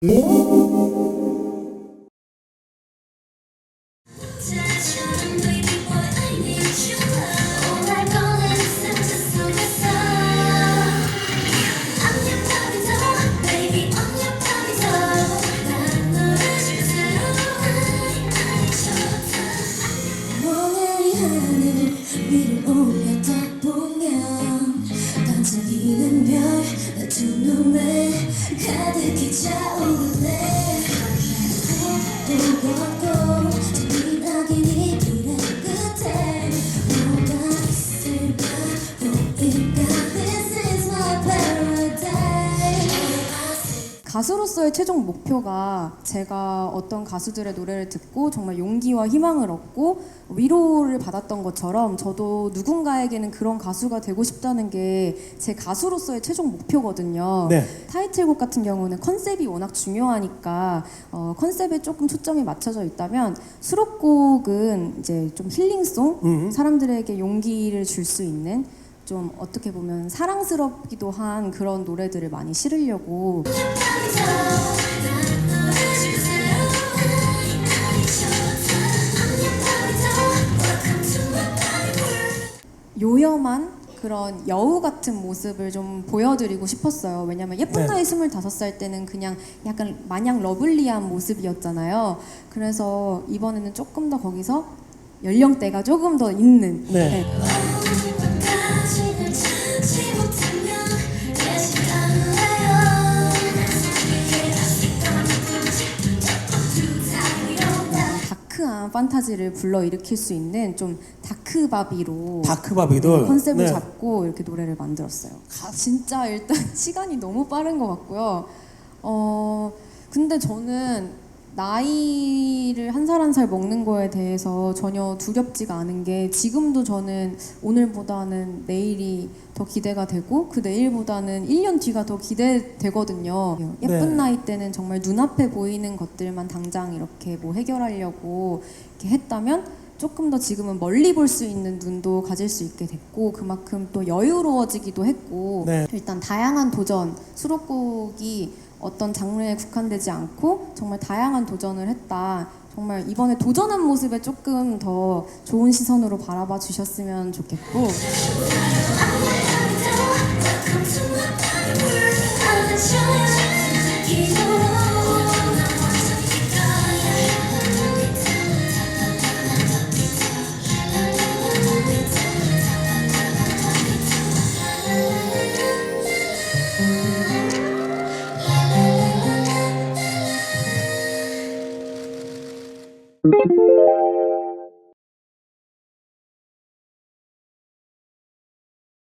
오 가득 가수로서의 최종 목표가 제가 어떤 가수들의 노래를 듣고 정말 용기와 희망을 얻고 위로를 받았던 것처럼 저도 누군가에게는 그런 가수가 되고 싶다는 게 제 가수로서의 최종 목표거든요. 네. 타이틀곡 같은 경우는 컨셉이 워낙 중요하니까 어, 컨셉에 조금 초점이 맞춰져 있다면 수록곡은 이제 좀 힐링송, 음. 사람들에게 용기를 줄 수 있는 좀 어떻게 보면 사랑스럽기도 한 그런 노래들을 많이 실으려고 요염한 그런 여우 같은 모습을 좀 보여드리고 싶었어요. 왜냐면 예쁜 네. 나이 25살 때는 그냥 약간 마냥 러블리한 모습이었잖아요. 그래서 이번에는 조금 더 거기서 연령대가 조금 더 있는 네. 못하면 다크한 판타지를 불러일으킬 수 있는 좀 다크바비로 다크바비돌 컨셉을 네. 잡고 이렇게 노래를 만들었어요. 진짜 일단 시간이 너무 빠른 것 같고요. 어 근데 저는 나이를 한 살 한 살 먹는 거에 대해서 전혀 두렵지가 않은 게 지금도 저는 오늘보다는 내일이 더 기대가 되고 그 내일보다는 1년 뒤가 더 기대되거든요. 예쁜 네. 나이 때는 정말 눈앞에 보이는 것들만 당장 이렇게 뭐 해결하려고 이렇게 했다면 조금 더 지금은 멀리 볼 수 있는 눈도 가질 수 있게 됐고 그만큼 또 여유로워지기도 했고 네. 일단 다양한 도전 수록곡이 어떤 장르에 국한되지 않고 정말 다양한 도전을 했다. 정말 이번에 도전한 모습에 조금 더 좋은 시선으로 바라봐 주셨으면 좋겠고